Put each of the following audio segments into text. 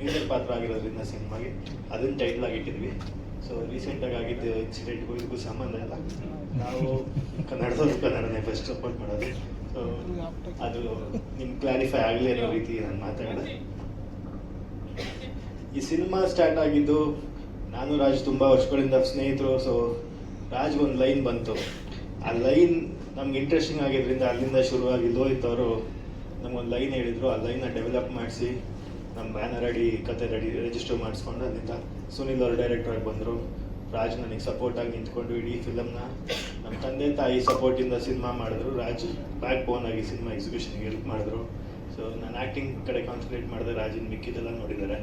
Major ಪಾತ್ರ ಆಗಿರೋದ್ರಿಂದ ಸಿನಿಮಾಗೆ ಅದನ್ನ ಟೈಟ್ಲ್ ಆಗಿ ಇಟ್ಟಿದ್ವಿ ಸೊ ರೀಸೆಂಟಾಗಿ ಆಗಿದ್ದ ಇನ್ಸಿಡೆಂಟ್ಗೂ ಇದಕ್ಕೂ ಸಂಬಂಧ ಇಲ್ಲ. ನಾವು ಕನ್ನಡದಲ್ಲಿ ಕನ್ನಡನೇ ಫಸ್ಟ್ ಸಪೋರ್ಟ್ ಮಾಡೋದು. ಸೊ ಅದು ನಿಮ್ಗೆ ಕ್ಲಾರಿಫೈ ಆಗಲಿ ಅನ್ನೋ ರೀತಿ ನಾನು ಮಾತಾಡಿದೆ. ಈ ಸಿನಿಮಾ ಸ್ಟಾರ್ಟ್ ಆಗಿದ್ದು ನಾನು ರಾಜ್ ತುಂಬ ವರ್ಷಗಳಿಂದ ಸ್ನೇಹಿತರು ಸೊ ರಾಜ್ ಒಂದು ಲೈನ್ ಬಂತು. ಆ ಲೈನ್ ನಮ್ಗೆ ಇಂಟ್ರೆಸ್ಟಿಂಗ್ ಆಗಿದ್ರಿಂದ ಅಲ್ಲಿಂದ ಶುರುವಾಗಿ ಲೋಹಿತ್ ಅವರು ನಮ್ಗೊಂದು ಲೈನ್ ಹೇಳಿದ್ರು. ಆ ಲೈನ್ ಡೆವಲಪ್ ಮಾಡಿಸಿ ನಮ್ಮ ಬ್ಯಾನರ್ ರೆಡಿ ಕತೆ ರೆಡಿ ರಿಜಿಸ್ಟರ್ ಮಾಡಿಸ್ಕೊಂಡು ಅಲ್ಲಿಂದ ಸುನಿಲ್ ಅವರು ಡೈರೆಕ್ಟರ್ ಆಗಿ ಬಂದರು. ರಾಜ್ ನನಗೆ ಸಪೋರ್ಟ್ ಆಗಿ ನಿಂತ್ಕೊಂಡು ಇಡೀ ಫಿಲಮ್ನ ನಮ್ಮ ತಂದೆ ತಾಯಿ ಸಪೋರ್ಟಿಂದ ಸಿನಿಮಾ ಮಾಡಿದ್ರು. ರಾಜ್ ಬ್ಯಾಕ್ ಬೋನ್ ಆಗಿ ಸಿನಿಮಾ ಎಕ್ಸಿಬಿಷನ್ಗೆ ಹೆಲ್ಪ್ ಮಾಡಿದ್ರು. ಸೊ ನಾನು ಆ್ಯಕ್ಟಿಂಗ್ ಕಡೆ ಕಾನ್ಸಂಟ್ರೇಟ್ ಮಾಡಿದೆ, ರಾಜಿನ ಮಿಕ್ಕಿದೆಲ್ಲ ನೋಡಿದ್ದಾರೆ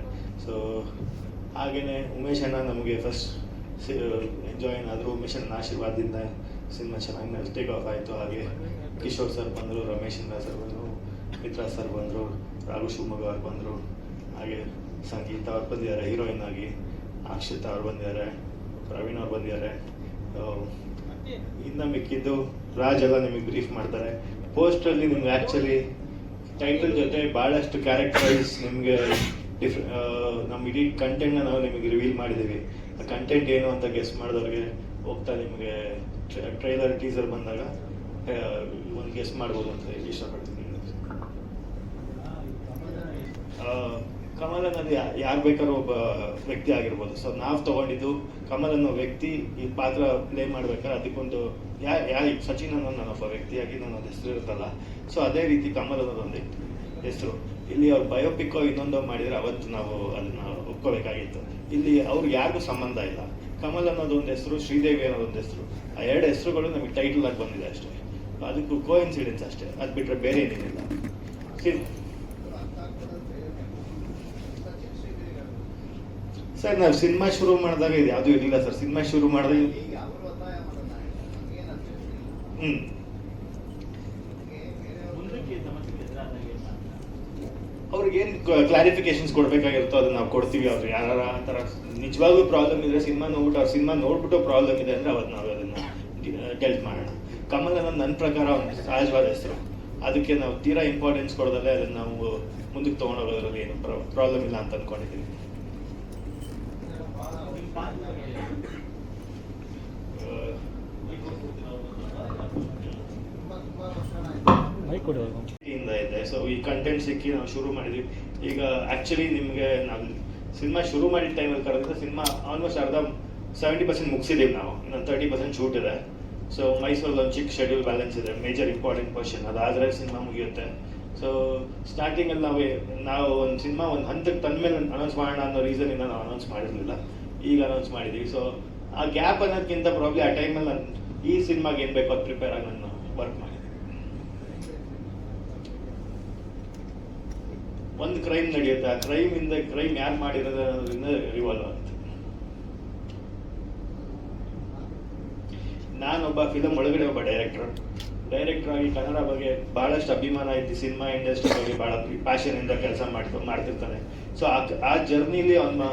ಸೊ ಹಾಗೇ ಉಮೇಶ್ ಅಣ್ಣ ನಮಗೆ ಫಸ್ಟ್ ಎಂಜಾಯ್ ಆದರು ಉಮೇಶ್ ಅಣ್ಣನ ಆಶೀರ್ವಾದದಿಂದ ಸಿನಿಮಾ ಚೆನ್ನಾಗಿ ಟೇಕ್ ಆಫ್ ಆಯಿತು. ಹಾಗೆ ಕಿಶೋರ್ ಸರ್ ಬಂದರು, ರಮೇಶ್ ಅಣ್ಣ ಸರ್ ಬಂದರು. ಮಿತ್ರಾ ಸರ್ ಬಂದರು, ರಾಘು ಶಿವಮೊಗ್ಗ ಅವ್ರು ಬಂದರು, ಹಾಗೆ ಸಂಗೀತ ಅವ್ರು ಬಂದಿದ್ದಾರೆ ಹೀರೋಯಿನ್ ಆಗಿ ಅಕ್ಷಿತ್ ಅವ್ರು ಬಂದಿದ್ದಾರೆ, ಪ್ರವೀಣ್ ಅವ್ರು ಬಂದಿದ್ದಾರೆ. ಇನ್ನು ಮಿಕ್ಕಿದ್ದು ರಾಜ್ ಎಲ್ಲ ನಿಮಗೆ ಬ್ರೀಫ್ ಮಾಡ್ತಾರೆ. ಪೋಸ್ಟಲ್ಲಿ ನಿಮ್ಗೆ ಆ್ಯಕ್ಚುಲಿ ಟೈಟಲ್ ಜೊತೆ ಭಾಳಷ್ಟು ಕ್ಯಾರೆಕ್ಟರೈಸ್ ನಿಮಗೆ ಡಿಫ್ರೆ ನಮ್ಮ ಇಡೀ ಕಂಟೆಂಟ್ನ ನಾವು ನಿಮಗೆ ರಿವೀಲ್ ಮಾಡಿದ್ದೀವಿ. ಆ ಕಂಟೆಂಟ್ ಏನು ಅಂತ ಗೆಸ್ ಮಾಡಿದವ್ರಿಗೆ ಹೋಗ್ತಾ ನಿಮಗೆ ಟ್ರೈಲರ್ ಟೀಸರ್ ಬಂದಾಗ ಒಂದು ಗೆಸ್ ಮಾಡ್ಬೋದು ಅಂತ ಇಷ್ಟಪಡ್ತೀನಿ ಆ, ಕಮಲ್ ಅನ್ನೋದು ಯಾರು ಬೇಕಾದ್ರೂ ಒಬ್ಬ ವ್ಯಕ್ತಿ ಆಗಿರ್ಬೋದು. ಸೊ ನಾವು ತಗೊಂಡಿದ್ದು ಕಮಲ್ ಅನ್ನೋ ವ್ಯಕ್ತಿ ಈ ಪಾತ್ರ ಪ್ಲೇ ಮಾಡ್ಬೇಕಾದ್ರೆ ಅದಕ್ಕೊಂದು ಯಾ ಯಾ ಸಚಿನ್ ಅನ್ನೋ ಒಬ್ಬ ವ್ಯಕ್ತಿಯಾಗಿ ನನ್ನ ಹೆಸರು ಇರುತ್ತಲ್ಲ. ಸೊ ಅದೇ ರೀತಿ ಕಮಲ್ ಅನ್ನೋದು ಒಂದು ಹೆಸರು. ಇಲ್ಲಿ ಅವ್ರು ಬಯೋಪಿಕ್ಕೋ ಇನ್ನೊಂದು ಮಾಡಿದ್ರೆ ಅವತ್ತು ನಾವು ಅದನ್ನ ಒಪ್ಕೋಬೇಕಾಗಿತ್ತು. ಇಲ್ಲಿ ಅವ್ರಿಗೆ ಯಾರಿಗೂ ಸಂಬಂಧ ಇಲ್ಲ. ಕಮಲ್ ಅನ್ನೋದು ಒಂದು ಹೆಸರು, ಶ್ರೀದೇವಿ ಅನ್ನೋದೊಂದು ಹೆಸರು. ಆ ಎರಡು ಹೆಸರುಗಳು ನಮಗೆ ಟೈಟಲ್ ಆಗಿ ಬಂದಿದೆ ಅಷ್ಟೇ. ಅದಕ್ಕೂ ಕೋ ಇನ್ಸಿಡೆನ್ಸ್ ಅಷ್ಟೇ. ಅದು ಬಿಟ್ಟರೆ ಬೇರೆ ಏನೇನಿಲ್ಲ ಸಿ- ಸರ್, ನಾವು ಸಿನಿಮಾ ಶುರು ಮಾಡಿದಾಗ ಇದು ಯಾವುದು ಇರಲಿಲ್ಲ ಸರ್. ಸಿನಿಮಾ ಶುರು ಮಾಡಿದಾಗ ಹ್ಮ್. ಅವ್ರಿಗೆ ಏನು ಕ್ಲಾರಿಫಿಕೇಶನ್ಸ್ ಕೊಡ್ಬೇಕಾಗಿರುತ್ತೋ ಅದನ್ನ ನಾವು ಕೊಡ್ತೀವಿ ಅವ್ರು ಯಾರ ಆ ಥರ ನಿಜವಾಗ್ಲೂ ಪ್ರಾಬ್ಲಮ್ ಇದ್ರೆ ಸಿನಿಮಾ ನೋಡ್ಬಿಟ್ಟು ಅವ್ರ ಸಿನಿಮಾ ನೋಡ್ಬಿಟ್ಟು ಪ್ರಾಬ್ಲಮ್ ಇದೆ ಅಂದ್ರೆ ಅವತ್ತು ನಾವು ಅದನ್ನ ಡೆಲ್ಟ್ ಮಾಡೋಣ. ಕಮಲ್ ಅನ್ನೋದು ನನ್ನ ಪ್ರಕಾರ ಸಹಜವಾದ ಹೆಸರು. ಅದಕ್ಕೆ ನಾವು ತೀರಾ ಇಂಪಾರ್ಟೆನ್ಸ್ ಕೊಡೋದಲ್ಲೇ ಅದನ್ನ ನಾವು ಮುಂದಕ್ಕೆ ತೊಗೊಂಡೋಗೋದ್ರಲ್ಲಿ ಏನು ಪ್ರಾಬ್ಲಮ್ ಇಲ್ಲ ಅಂತ ಅಂದ್ಕೊಂಡಿದ್ದೀವಿ ಇಂದ. ಸೊ ಈ ಕಂಟೆಂಟ್ ಸಿಕ್ಕಿ ನಾವು ಶುರು ಮಾಡಿದ್ವಿ. ಈಗ ಆಕ್ಚುಲಿ ನಿಮಗೆ ನಾವು ಸಿನಿಮಾ ಶುರು ಮಾಡಿದ ಟೈಮಲ್ಲಿ ಕರೆದ್ರೆ ಸಿನಿಮಾ ಆಲ್ಮೋಸ್ಟ್ ಅರ್ಧ ಸೆವೆಂಟಿ ಪರ್ಸೆಂಟ್ ಮುಗಿಸಿದ್ದೀವಿ ನಾವು. ಇನ್ನೊಂದು ತರ್ಟಿ ಪರ್ಸೆಂಟ್ ಶೂಟ್ ಇದೆ. ಸೊ ಮೈಸೂರಲ್ಲಿ ಒಂದು ಚಿಕ್ಕ ಶೆಡ್ಯೂಲ್ ಬ್ಯಾಲೆನ್ಸ್ ಇದೆ. ಮೇಜರ್ ಇಂಪಾರ್ಟೆಂಟ್ ಕ್ವಶನ್ ಅದಾದ್ರೆ ಸಿನಿಮಾ ಮುಗಿಯುತ್ತೆ. ಸೊ ಸ್ಟಾರ್ಟಿಂಗಲ್ಲಿ ನಾವು ನಾವು ಒಂದು ಸಿನಿಮಾ ಒಂದು ಹಂತಕ್ಕೆ ತಂದ ಮೇಲೆ ಅನೌನ್ಸ್ ಮಾಡೋಣ ಅನ್ನೋ ರೀಸನಿಂದ ನಾವು ಅನೌನ್ಸ್ ಮಾಡಿರಲಿಲ್ಲ. ಈಗ ಅನೌನ್ಸ್ ಮಾಡಿದೀವಿ ಸೊ ಆ ಗ್ಯಾಪ್ ಅನ್ನೋದಕ್ಕಿಂತ ಪ್ರಾಬ್ಲಿ ಆ ಟೈಮಲ್ಲಿ ನಾನು ಈ ಸಿನಿಮಾಗೆ ಏನು ಬೇಕೋ ಅದು ಪ್ರಿಪೇರ್ ಆಗಿ ನಾನು ವರ್ಕ್ ಮಾಡಿದ್ದೀನಿ. ಒಂದು ಕ್ರೈಮ್ ನಡೆಯುತ್ತೆ? ಆ ಕ್ರೈಮ್ ಇಂದ ಕ್ರೈಮ್ ಯಾರು ಅನ್ನೋದ್ರಿಂದ ರಿವಾಲ್ವ್ ಆಗುತ್ತೆ. ನಾನೊಬ್ಬ ಫಿಲಮ್ ಒಳಗಡೆ ಒಬ್ಬ ಡೈರೆಕ್ಟರ್ ಡೈರೆಕ್ಟರ್ ಆಗಿ ಕನ್ನಡ ಬಗ್ಗೆ ಬಹಳಷ್ಟು ಅಭಿಮಾನ ಐತಿ ಸಿನಿಮಾ ಇಂಡಸ್ಟ್ರಿ ಬಗ್ಗೆ ಬಹಳ ಪ್ಯಾಷನ್ ಇಂದ ಕೆಲಸ ಮಾಡ್ತಾ ಮಾಡ್ತಿರ್ತಾನೆ. ಸೊ ಆ ಜರ್ನಿಲಿ ಅವನ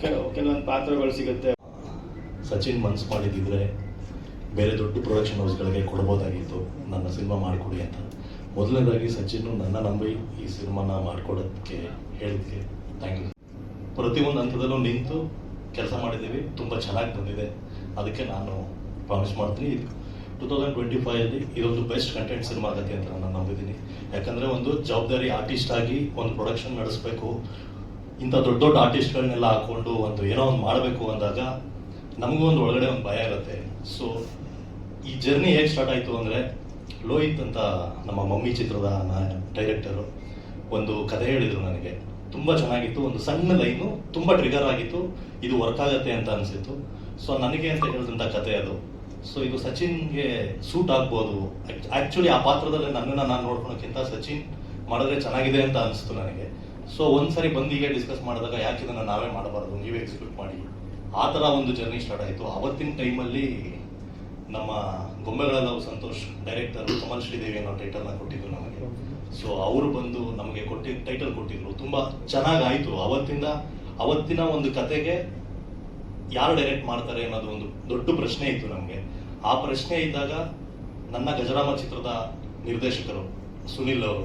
ಕೆಲವೊಂದು ಪಾತ್ರಗಳು ಸಿಗುತ್ತೆ. ಸಚಿನ್ ಮನ್ಸು ಮಾಡಿದ್ದಿದ್ರೆ ಬೇರೆ ದೊಡ್ಡ ಪ್ರೊಡಕ್ಷನ್ ಹೌಸ್ಗಳಿಗೆ ಕೊಡ್ಬೋದಾಗಿತ್ತು. ನನ್ನ ಸಿನಿಮಾ ಮಾಡಿಕೊಡಿ ಅಂತ. ಮೊದಲನೇದಾಗಿ ಸಚಿನ್ ನನ್ನ ನಂಬಿ ಈ ಸಿನಿಮಾನ ಮಾಡಿಕೊಡೋದಕ್ಕೆ ಹೇಳಿದ್ವಿ ಥ್ಯಾಂಕ್ ಯು ಪ್ರತಿಯೊಂದು ಹಂತದಲ್ಲೂ ನಿಂತು ಕೆಲಸ ಮಾಡಿದ್ದೀವಿ. ತುಂಬ ಚೆನ್ನಾಗಿ ಬಂದಿದೆ. ಅದಕ್ಕೆ ನಾನು ಪ್ರಾಮಿಸ್ ಮಾಡ್ತೀನಿ. ಟೂ ತೌಸಂಡ್ ಟ್ವೆಂಟಿ ಫೈವಲ್ಲಿ ಇದೊಂದು ಬೆಸ್ಟ್ ಕಂಟೆಂಟ್ ಸಿನಿಮಾ ಆಗುತ್ತೆ ಅಂತ ನಾನು ನಂಬಿದ್ದೀನಿ. ಯಾಕಂದರೆ ಒಂದು ಜವಾಬ್ದಾರಿ ಆರ್ಟಿಸ್ಟ್ ಆಗಿ ಒಂದು ಪ್ರೊಡಕ್ಷನ್ ನಡೆಸಬೇಕು. ಇಂಥ ದೊಡ್ಡ ದೊಡ್ಡ ಆರ್ಟಿಸ್ಟ್ಗಳನ್ನೆಲ್ಲ ಹಾಕೊಂಡು ಒಂದು ಏನೋ ಒಂದು ಮಾಡಬೇಕು ಅಂದಾಗ ನಮಗೂ ಒಂದು ಒಳಗಡೆ ಒಂದು ಭಯ ಇರುತ್ತೆ. ಸೊ ಈ ಜರ್ನಿ ಹೇಗೆ ಸ್ಟಾರ್ಟ್ ಆಯಿತು ಅಂದರೆ, ಲೋಹಿತ್ ಅಂತ ನಮ್ಮ ಮಮ್ಮಿ ಚಿತ್ರದ ಡೈರೆಕ್ಟರು ಒಂದು ಕಥೆ ಹೇಳಿದರು ನನಗೆ. ತುಂಬ ಚೆನ್ನಾಗಿತ್ತು, ಒಂದು ಸಣ್ಣ ಲೈನು ತುಂಬ ಟ್ರಿಗರ್ ಆಗಿತ್ತು, ಇದು ವರ್ಕ್ ಆಗತ್ತೆ ಅಂತ ಅನಿಸಿತ್ತು. ಸೊ ನನಗೆ ಅಂತ ಹೇಳಿದಂಥ ಕತೆ ಅದು. ಸೊ ಇದು ಸಚಿನ್ಗೆ ಸೂಟ್ ಆಗ್ಬೋದು. ಆ್ಯಕ್ಚುಲಿ ಆ ಪಾತ್ರದಲ್ಲಿ ನನ್ನನ್ನು ನಾನು ನೋಡ್ಕೊಳೋಕ್ಕಿಂತ ಸಚಿನ್ ಮಾಡಿದ್ರೆ ಚೆನ್ನಾಗಿದೆ ಅಂತ ಅನಿಸ್ತು ನನಗೆ. ಸೊ ಒಂದ್ಸರಿ ಬಂದು ಈಗ ಡಿಸ್ಕಸ್ ಮಾಡಿದಾಗ ಯಾಕೆ ಇದನ್ನು ನಾವೇ ಮಾಡಬಾರ್ದು? ನೀವೇ ಎಕ್ಸಿಕ್ಯೂಟ್ ಮಾಡಿ. ಆ ಥರ ಒಂದು ಜರ್ನಿ ಸ್ಟಾರ್ಟ್ ಆಯಿತು. ಅವತ್ತಿನ ಟೈಮಲ್ಲಿ ನಮ್ಮ ಗೊಂಬೆಗಳ ಸಂತೋಷ್ ಡೈರೆಕ್ಟರ್ ಕಮಲ್ ಶ್ರೀದೇವಿ ಅನ್ನೋ ಟೈಟಲ್ನ ಕೊಟ್ಟಿದ್ದು ನಮಗೆ. ಸೊ ಅವರು ಬಂದು ನಮಗೆ ಕೊಟ್ಟಿ ಟೈಟಲ್ ಕೊಟ್ಟಿದ್ರು. ತುಂಬ ಚೆನ್ನಾಗಾಯಿತು. ಅವತ್ತಿಂದ, ಅವತ್ತಿನ ಒಂದು ಕತೆಗೆ ಯಾರು ಡೈರೆಕ್ಟ್ ಮಾಡ್ತಾರೆ ಅನ್ನೋದು ಒಂದು ದೊಡ್ಡ ಪ್ರಶ್ನೆ ಇತ್ತು ನಮಗೆ. ಆ ಪ್ರಶ್ನೆ ಇದ್ದಾಗ ನನ್ನ ಗಜರಾಮ ಚಿತ್ರದ ನಿರ್ದೇಶಕರು ಸುನಿಲ್ ಅವರು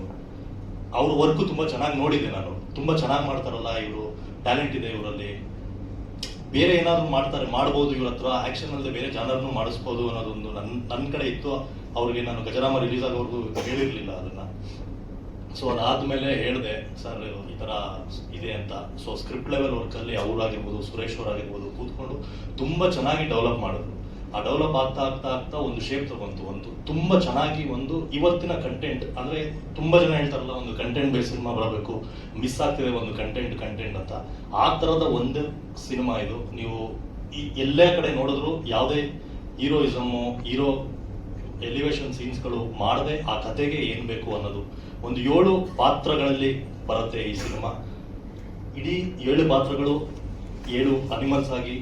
ಅವ್ರ ವರ್ಕು ತುಂಬ ಚೆನ್ನಾಗಿ ನೋಡಿದೆ ನಾನು. ತುಂಬ ಚೆನ್ನಾಗಿ ಮಾಡ್ತಾರಲ್ಲ ಇವರು. ಟ್ಯಾಲೆಂಟ್ ಇದೆ ಇವರಲ್ಲಿ. ಬೇರೆ ಏನಾದ್ರು ಮಾಡ್ತಾರೆ, ಮಾಡ್ಬೋದು ಇವ್ರ ಹತ್ರ. ಆಕ್ಷನ್ ಅಲ್ಲದೆ ಬೇರೆ ಜಾನರ್ನು ಮಾಡಿಸ್ಬೋದು ಅನ್ನೋದೊಂದು ನನ್ನ ನನ್ನ ಕಡೆ ಇತ್ತು. ಅವ್ರಿಗೆ ನಾನು ಗಜರಾಮ ರಿಲೀಸ್ ಆಗೋವರೆಗೂ ಹೇಳಿರ್ಲಿಲ್ಲ ಅದನ್ನ. ಸೊ ಅದಾದ್ಮೇಲೆ ಹೇಳಿದೆ, ಸರ್, ಈ ತರ ಇದೆ ಅಂತ. ಸೊ ಸ್ಕ್ರಿಪ್ಟ್ ಲೆವೆಲ್ ವರ್ಕಲ್ಲಿ ಅವರಾಗಿರ್ಬೋದು ಸುರೇಶ್ ಅವರಾಗಿರ್ಬೋದು ಕೂತ್ಕೊಂಡು ತುಂಬಾ ಚೆನ್ನಾಗಿ ಡೆವಲಪ್ ಮಾಡಿದ್ರು. ಆ ಡೆವಲಪ್ ಆಗ್ತಾ ಆಗ್ತಾ ಆಗ್ತಾ ಒಂದು ಶೇಪ್ ತಗೊಂತು ಒಂದು ತುಂಬಾ ಚೆನ್ನಾಗಿ ಒಂದು ಇವತ್ತಿನ ಕಂಟೆಂಟ್ ಅಂದ್ರೆ ತುಂಬಾ ಜನ ಹೇಳ್ತಾರಲ್ಲ, ಒಂದು ಕಂಟೆಂಟ್ ಬೇಸ್ ಸಿನಿಮಾ ಬರಬೇಕು ಮಿಸ್ ಆಗ್ತಿದೆ ಒಂದು ಕಂಟೆಂಟ್ ಕಂಟೆಂಟ್ ಅಂತ. ಆ ತರದ ಒಂದು ಸಿನಿಮಾ ಇದು. ನೀವು ಈ ಎಲ್ಲೇ ಕಡೆ ನೋಡಿದ್ರು ಯಾವುದೇ ಹೀರೋಯಿಸಮ್ಮು ಹೀರೋ ಎಲಿವೇಶನ್ ಸೀನ್ಸ್ಗಳು ಮಾಡದೆ ಆ ಕತೆಗೆ ಏನು ಬೇಕು ಅನ್ನೋದು. ಒಂದು ಏಳು ಪಾತ್ರಗಳಲ್ಲಿ ಬರುತ್ತೆ ಈ ಸಿನಿಮಾ. ಇಡೀ ಏಳು ಪಾತ್ರಗಳು ಏಳು ಅನಿಮಲ್ಸ್ ಆಗಿ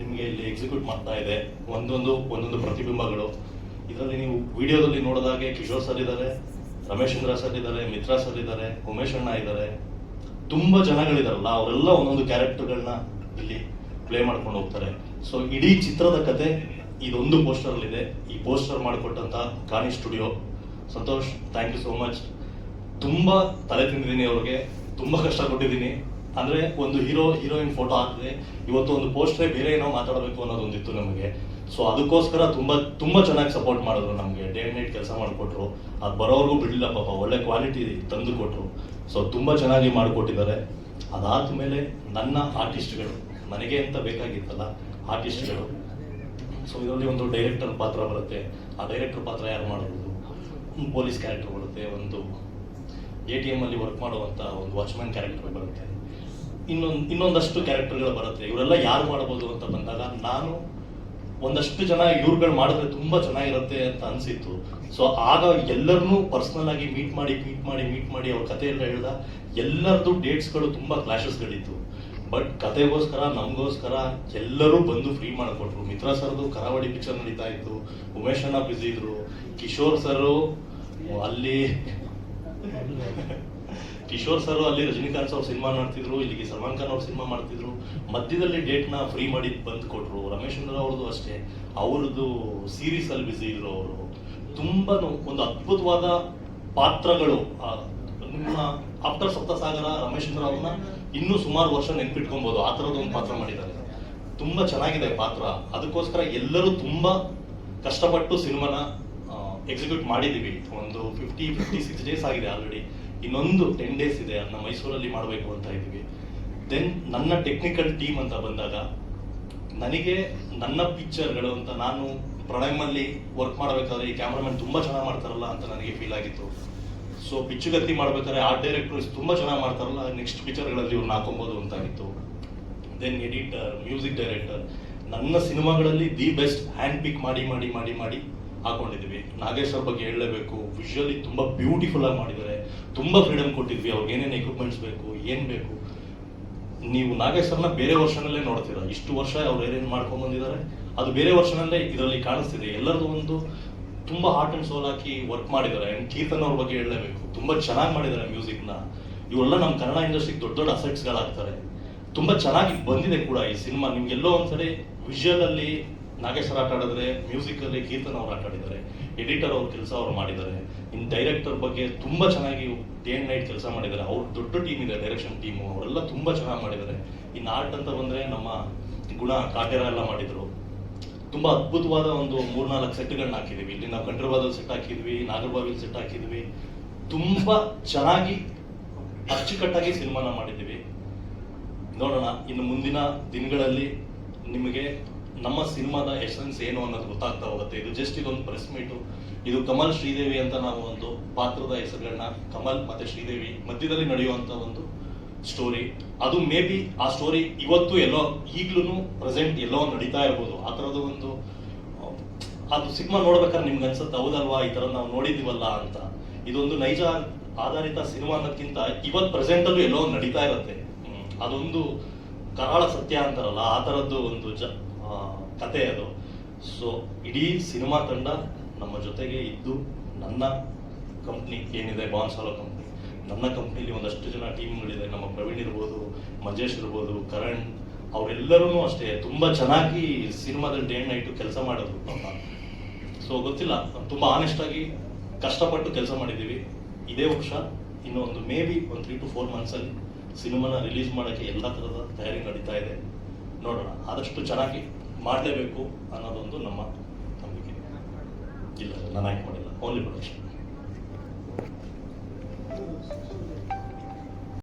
ನಿಮಗೆ ಇಲ್ಲಿ ಎಕ್ಸಿಕ್ಯೂಟ್ ಮಾಡ್ತಾ ಇದೆ. ಒಂದೊಂದು ಒಂದೊಂದು ಪ್ರತಿಬಿಂಬಗಳು. ಇದರಲ್ಲಿ ನೀವು ವಿಡಿಯೋದಲ್ಲಿ ನೋಡಿದಾಗೆ ಕಿಶೋರ್ ಸರ್ ಇದ್ದಾರೆ ರಮೇಶ್ ಸರ್ ಇದ್ದಾರೆ ಮಿತ್ರಾ ಸರ್ ಇದ್ದಾರೆ ಉಮೇಶ್ ಅಣ್ಣ ಇದ್ದಾರೆ ತುಂಬಾ ಜನಗಳಿದಾರಲ್ಲ, ಅವರೆಲ್ಲ ಒಂದೊಂದು ಕ್ಯಾರೆಕ್ಟರ್ಗಳನ್ನ ಇಲ್ಲಿ ಪ್ಲೇ ಮಾಡ್ಕೊಂಡು ಹೋಗ್ತಾರೆ. ಸೊ ಇಡೀ ಚಿತ್ರದ ಕತೆ ಇದೊಂದು ಪೋಸ್ಟರ್ ಇದೆ ಈ poster ಮಾಡಿಕೊಟ್ಟಂತ Kaani studio Santosh thank you so much ತುಂಬಾ ತಲೆ ತಿಂದಿದ್ದೀನಿ ಅವ್ರಿಗೆ. ತುಂಬಾ ಕಷ್ಟ ಕೊಟ್ಟಿದ್ದೀನಿ. ಅಂದ್ರೆ ಒಂದು ಹೀರೋ, ಹೀರೋಯಿನ್ ಫೋಟೋ ಹಾಕಿದ್ರೆ ಇವತ್ತು ಒಂದು ಪೋಸ್ಟ್ರೆ ಬೇರೆ ಏನೋ ಮಾತಾಡಬೇಕು ಅನ್ನೋದೊಂದಿತ್ತು ನಮಗೆ. ಸೊ ಅದಕ್ಕೋಸ್ಕರ ತುಂಬಾ ತುಂಬಾ ಚೆನ್ನಾಗಿ ಸಪೋರ್ಟ್ ಮಾಡಿದ್ರು ನಮಗೆ. ಡೇ ನೈಟ್ ಕೆಲಸ ಮಾಡಿಕೊಟ್ರು. ಅದು ಬರೋರ್ಗೂ ಬಿಡಲಿಲ್ಲ ಪಾಪ. ಒಳ್ಳೆ ಕ್ವಾಲಿಟಿ ತಂದು ಕೊಟ್ರು. ಸೊ ತುಂಬಾ ಚೆನ್ನಾಗಿ ಮಾಡಿಕೊಟ್ಟಿದ್ದಾರೆ. ಅದಾದ ಮೇಲೆ ನನ್ನ ಆರ್ಟಿಸ್ಟ್ಗಳು ನನಗೆ ಅಂತ ಬೇಕಾಗಿತ್ತಲ್ಲ ಆರ್ಟಿಸ್ಟ್ಗಳು ಸೊ ಇದರಲ್ಲಿ ಒಂದು ಡೈರೆಕ್ಟರ್ ಪಾತ್ರ ಬರುತ್ತೆ. ಆ ಡೈರೆಕ್ಟರ್ ಪಾತ್ರ ಯಾರು ಮಾಡಬಹುದು ಪೊಲೀಸ್ ಕ್ಯಾರೆಕ್ಟರ್ ಬರುತ್ತೆ, ಒಂದು ಎ ಟಿ ಎಂ ಅಲ್ಲಿ ವರ್ಕ್ ಮಾಡುವಂತ ಒಂದು ವಾಚ್ಮ್ಯಾನ್ ಕ್ಯಾರೆಕ್ಟರ್ ಬರುತ್ತೆ. ಇನ್ನೊಂದು ಇನ್ನೊಂದಷ್ಟು ಕ್ಯಾರೆಕ್ಟರ್ಗಳು ಬರುತ್ತೆ. ಇವರೆಲ್ಲ ಯಾರು ಮಾಡಬಹುದು ಅಂತ ಬಂದಾಗ ನಾನು ಒಂದಷ್ಟು ಜನ ಇವ್ರುಗಳು ಮಾಡಿದ್ರೆ ತುಂಬಾ ಚೆನ್ನಾಗಿರುತ್ತೆ ಅಂತ ಅನ್ಸಿತ್ತು. ಸೊ ಆಗ ಎಲ್ಲರನ್ನೂ ಪರ್ಸನಲ್ ಆಗಿ ಮೀಟ್ ಮಾಡಿ ಮೀಟ್ ಮಾಡಿ ಮೀಟ್ ಮಾಡಿ ಅವ್ರ ಕಥೆ ಎಲ್ಲ ಹೇಳ್ದ ಎಲ್ಲರದ್ದು ಡೇಟ್ಸ್ಗಳು ತುಂಬಾ ಕ್ಲಾಶಸ್ಗಳಿತ್ತು ಬಟ್ ಕತೆಗೋಸ್ಕರ ನಮಗೋಸ್ಕರ ಎಲ್ಲರೂ ಬಂದು ಫ್ರೀ ಮಾಡಿಕೊಟ್ರು. ಮಿತ್ರ ಸರ್ದು ಕರಾವಳಿ ಪಿಕ್ಚರ್ ನಡೀತಾ ಇತ್ತು. ಉಮೇಶ್ ಅಣ್ಣ ಇದ್ರು. ಕಿಶೋರ್ ಸರ್ ಅಲ್ಲಿ ಕಿಶೋರ್ ಸರ್ ಅಲ್ಲಿ ರಜನಿಕಾಂತ್ ಅವ್ರ ಸಿನಿಮಾ ಮಾಡ್ತಿದ್ರು, ಇಲ್ಲಿಗೆ ಸಲ್ಮಾನ್ ಖಾನ್ ಅವ್ರು ಸಿನಿಮಾ ಮಾಡ್ತಿದ್ರು. ಮಧ್ಯದಲ್ಲಿ ಡೇಟ್ನ ಫ್ರೀ ಮಾಡಿ ಬಂದು ಕೊಟ್ರು. ರಮೇಶ್ ಚಂದ್ರ ಅವ್ರದ್ದು ಅಷ್ಟೇ. ಅವ್ರದ್ದು ಸೀರೀಸ್ ಅಲ್ಲಿ ಬಿಸಿ ಇದ್ರು ಅವರು. ತುಂಬಾ ಒಂದು ಅದ್ಭುತವಾದ ಪಾತ್ರಗಳು. ನಿಮ್ಮ ಆಫ್ಟರ್ ಸಪ್ತಸಾಗರ, ರಮೇಶ್ ಚಂದ್ರ ಅವ್ರನ್ನ ಇನ್ನೂ ಸುಮಾರು ವರ್ಷ ನೆನ್ಪಿಟ್ಕೊಬಹುದು ಆ ತರದ ಒಂದು ಪಾತ್ರ ಮಾಡಿದ್ದಾರೆ. ತುಂಬಾ ಚೆನ್ನಾಗಿದೆ ಪಾತ್ರ. ಅದಕ್ಕೋಸ್ಕರ ಎಲ್ಲರೂ ತುಂಬಾ ಕಷ್ಟಪಟ್ಟು ಸಿನಿಮಾನ ಎಕ್ಸಿಕ್ಯೂಟ್ ಮಾಡಿದೀವಿ. ಒಂದು ಫಿಫ್ಟಿ ಫಿಫ್ಟಿ ಸಿಕ್ಸ್ ಡೇಸ್ ಆಗಿದೆ ಆಲ್ರೆಡಿ ಇನ್ನೊಂದು ಟೆನ್ ಡೇಸ್ ಇದೆ. ಅದನ್ನ ಮೈಸೂರಲ್ಲಿ ಮಾಡಬೇಕು ಅಂತ ಇದ್ದೀವಿ. ದೆನ್ ನನ್ನ ಟೆಕ್ನಿಕಲ್ ಟೀಮ್ ಅಂತ ಬಂದಾಗ, ನನಗೆ ನನ್ನ ಪಿಕ್ಚರ್ಗಳು ಅಂತ ನಾನು ಪ್ರಣಯಮಲ್ಲಿ ವರ್ಕ್ ಮಾಡಬೇಕಾದ್ರೆ ಈ ಕ್ಯಾಮ್ರಾಮನ್ ತುಂಬಾ ಚೆನ್ನಾಗಿ ಮಾಡ್ತಾರಲ್ಲ ಅಂತ ನನಗೆ ಫೀಲ್ ಆಗಿತ್ತು. ಸೊ ಪಿಚ್ಚುಗತ್ತಿ ಮಾಡ್ಬೇಕಾದ್ರೆ ಆರ್ಟ್ ಡೈರೆಕ್ಟರ್ ತುಂಬಾ ಚೆನ್ನಾಗಿ ಮಾಡ್ತಾರಲ್ಲ ನೆಕ್ಸ್ಟ್ ಪಿಕ್ಚರ್ಗಳಲ್ಲಿ ಇವ್ರನ್ನ ಹಾಕೊಬೋದು ಅಂತಾಗಿತ್ತು ದೆನ್ ಎಡಿಟರ್ ಮ್ಯೂಸಿಕ್ ಡೈರೆಕ್ಟರ್ ನನ್ನ ಸಿನಿಮಾಗಳಲ್ಲಿ ದಿ ಬೆಸ್ಟ್ ಹ್ಯಾಂಡ್ ಪಿಕ್ ಮಾಡಿ ಮಾಡಿ ಮಾಡಿ ಮಾಡಿ ಹಾಕೊಂಡಿದ್ವಿ. ನಾಗೇಶ್ ಅವ್ರ ಬಗ್ಗೆ ಹೇಳಲೇಬೇಕು. ವಿಜುವಲಿ ತುಂಬಾ ಬ್ಯೂಟಿಫುಲ್ ಆಗಿ ಮಾಡಿದ್ದಾರೆ ತುಂಬಾ ಫ್ರೀಡಮ್ ಕೊಟ್ಟಿದ್ವಿ. ಅವ್ರಿಗೆ ಏನೇನು ಎಕ್ವಿಪ್ಮೆಂಟ್ಸ್ ಬೇಕು, ಏನು ಬೇಕು. ನೀವು ನಾಗೇಶ್ ಅವ್ರನ್ನ ಬೇರೆ ವರ್ಷನಲ್ಲೇ ನೋಡ್ತೀರಾ. ಇಷ್ಟು ವರ್ಷ ಅವ್ರು ಏನೇನು ಮಾಡ್ಕೊಂಡ್ ಬಂದಿದ್ದಾರೆ ಅದು ಬೇರೆ ವರ್ಷನಲ್ಲೇ ಇದರಲ್ಲಿ ಕಾಣಿಸ್ತಿದೆ. ಎಲ್ಲರದು ಒಂದು ತುಂಬಾ ಹಾರ್ಟ್ ಅಂಡ್ ಸೋಲ್ ಹಾಕಿ ವರ್ಕ್ ಮಾಡಿದ್ದಾರೆ ಅಂಡ್ ಕೀರ್ತನ್ ಅವ್ರ ಬಗ್ಗೆ ಹೇಳಲೇಬೇಕು. ತುಂಬಾ ಚೆನ್ನಾಗಿ ಮಾಡಿದ್ದಾರೆ ಮ್ಯೂಸಿಕ್ ಇವೆಲ್ಲ ನಮ್ಮ ಕನ್ನಡ ಇಂಡಸ್ಟ್ರಿಗೆ ದೊಡ್ಡ ದೊಡ್ಡ ಅಸೆಟ್ಸ್ ತುಂಬ ಚೆನ್ನಾಗಿ ಬಂದಿದೆ ಕೂಡ ಈ ಸಿನಿಮಾ ನಿಮ್ಗೆಲ್ಲೋ ಒಂದ್ಸರಿ ವಿಜುವಲ್ ಅಲ್ಲಿ ನಾಗೇಶ್ವರ ಆಟ ಆಡಿದ್ರೆ ಮ್ಯೂಸಿಕ್ ಅಲ್ಲಿ ಕೀರ್ತನ್ ಅವ್ರು ಆಟ ಆಡಿದ್ದಾರೆ. ಎಡಿಟರ್ ಅವ್ರ ಕೆಲಸ ಅವ್ರು ಮಾಡಿದ್ದಾರೆ. ಇನ್ ಡೈರೆಕ್ಟರ್ ಬಗ್ಗೆ ತುಂಬಾ ಚೆನ್ನಾಗಿ ಡೇ ಅಂಡ್ ನೈಟ್ ಕೆಲಸ ಮಾಡಿದ್ದಾರೆ. ಅವ್ರ ದೊಡ್ಡ ಟೀಮ್ ಇದೆ ಡೈರೆಕ್ಷನ್ ಟೀಮು ಅವರೆಲ್ಲ ತುಂಬಾ ಚೆನ್ನಾಗಿ ಮಾಡಿದ್ದಾರೆ. ಇನ್ ಆರ್ಟ್ ಅಂತ ಬಂದ್ರೆ ನಮ್ಮ ಗುಣ ಕಾಟೇರ ಎಲ್ಲ ಮಾಡಿದ್ರು. ತುಂಬಾ ಅದ್ಭುತವಾದ ಒಂದು ಮೂರ್ನಾಲ್ಕು ಸೆಟ್ಗಳನ್ನ ಹಾಕಿದೀವಿ. ಇಲ್ಲಿ ನಾವು ಕಂಟ್ರಬಾದಲ್ಲಿ ಸೆಟ್ ಹಾಕಿದ್ವಿ, ನಾಗರಬಾವಿಲಿ ಸೆಟ್ ಹಾಕಿದ್ವಿ. ತುಂಬಾ ಚೆನ್ನಾಗಿ ಅಚ್ಚುಕಟ್ಟಾಗಿ ಸಿನಿಮಾನ ಮಾಡಿದ್ದೀವಿ. ನೋಡೋಣ, ಇನ್ನು ಮುಂದಿನ ದಿನಗಳಲ್ಲಿ ನಿಮಗೆ ನಮ್ಮ ಸಿನಿಮಾದ ಎಸೆನ್ಸ್ ಏನು ಅನ್ನೋದು ಗೊತ್ತಾಗ್ತಾ ಹೋಗುತ್ತೆ. ಇದು ಜಸ್ಟ್ ಇದೊಂದು ಪ್ರೆಸ್ ಮೀಟು ಇದು ಕಮಲ್ ಶ್ರೀದೇವಿ ಅಂತ ನಾವು ಒಂದು ಪಾತ್ರದ ಹೆಸರುಗಳನ್ನ ಕಮಲ್ ಮತ್ತೆ ಶ್ರೀದೇವಿ ಮಧ್ಯದಲ್ಲಿ ನಡೆಯುವಂತ ಒಂದು ಸ್ಟೋರಿ ಅದು ಮೇ ಬಿ ಆ ಸ್ಟೋರಿ ಇವತ್ತು ಎಲ್ಲೋ ಈಗ್ಲೂ ಪ್ರೆಸೆಂಟ್ ಎಲ್ಲೋ ನಡೀತಾ ಇರ್ಬೋದು. ಆ ತರದ ಒಂದು ಅದು ಸಿನಿಮಾ ನೋಡ್ಬೇಕಾದ್ರೆ ನಿಮ್ಗೆ ಅನ್ಸುತ್ತೆ, ಹೌದಲ್ವಾ, ಈ ತರ ನಾವು ನೋಡಿದೀವಲ್ಲ ಅಂತ. ಇದೊಂದು ನೈಜ ಆಧಾರಿತ ಸಿನಿಮಾ ಅನ್ನೋದಕ್ಕಿಂತ ಇವತ್ತು ಪ್ರೆಸೆಂಟ್ ಅಲ್ಲೂ ಎಲ್ಲೋ ನಡೀತಾ ಇರುತ್ತೆ. ಅದೊಂದು ಕರಾಳ ಸತ್ಯ ಅಂತಾರಲ್ಲ, ಆ ಥರದ್ದು ಒಂದು ಜ ಕತೆ ಅದು. ಸೊ ಇಡೀ ಸಿನಿಮಾ ತಂಡ ನಮ್ಮ ಜೊತೆಗೆ ಇದ್ದು ನನ್ನ ಕಂಪ್ನಿ ಏನಿದೆ ಬಾನ್ಸಾಲೋ ಕಂಪ್ನಿ ನನ್ನ ಕಂಪ್ನಿಲಿ ಒಂದಷ್ಟು ಜನ ಟೀಮ್ಗಳಿದೆ ನಮ್ಮ ಪ್ರವೀಣ್ ಇರ್ಬೋದು, ಮಂಜೇಶ್ ಇರ್ಬೋದು, ಕರಣ್ ಅವರೆಲ್ಲರೂ ಅಷ್ಟೇ. ತುಂಬ ಚೆನ್ನಾಗಿ ಸಿನಿಮಾದಲ್ಲಿ ಡೇ ನೈಟ್ ಕೆಲಸ ಮಾಡೋದು ಪಾಪ. ಸೊ ಗೊತ್ತಿಲ್ಲ. ತುಂಬ ಆನೆಸ್ಟ್ ಆಗಿ ಕಷ್ಟಪಟ್ಟು ಕೆಲಸ ಮಾಡಿದ್ದೀವಿ. ಇದೇ ವರ್ಷ ಇನ್ನೊಂದು ಮೇ ಬಿ ಒಂದು ತ್ರೀ ಟು ಫೋರ್ ಮಂತ್ಸಲ್ಲಿ ಸಿನಿಮಾನ ರಿಲೀಸ್ ಮಾಡೋಕ್ಕೆ ಎಲ್ಲ ಥರದ ತಯಾರಿ ನಡೀತಾ ಇದೆ. ನೋಡೋಣ. ಆದಷ್ಟು ಚೆನ್ನಾಗಿ ಮಾಡಲೇಬೇಕು ಅನ್ನೋದೊಂದು ನಮ್ಮ ನಂಬಿಕೆ. ಇಲ್ಲ ನಾನು ಆಯ್ಕೆ ಮಾಡಿಲ್ಲ. Only production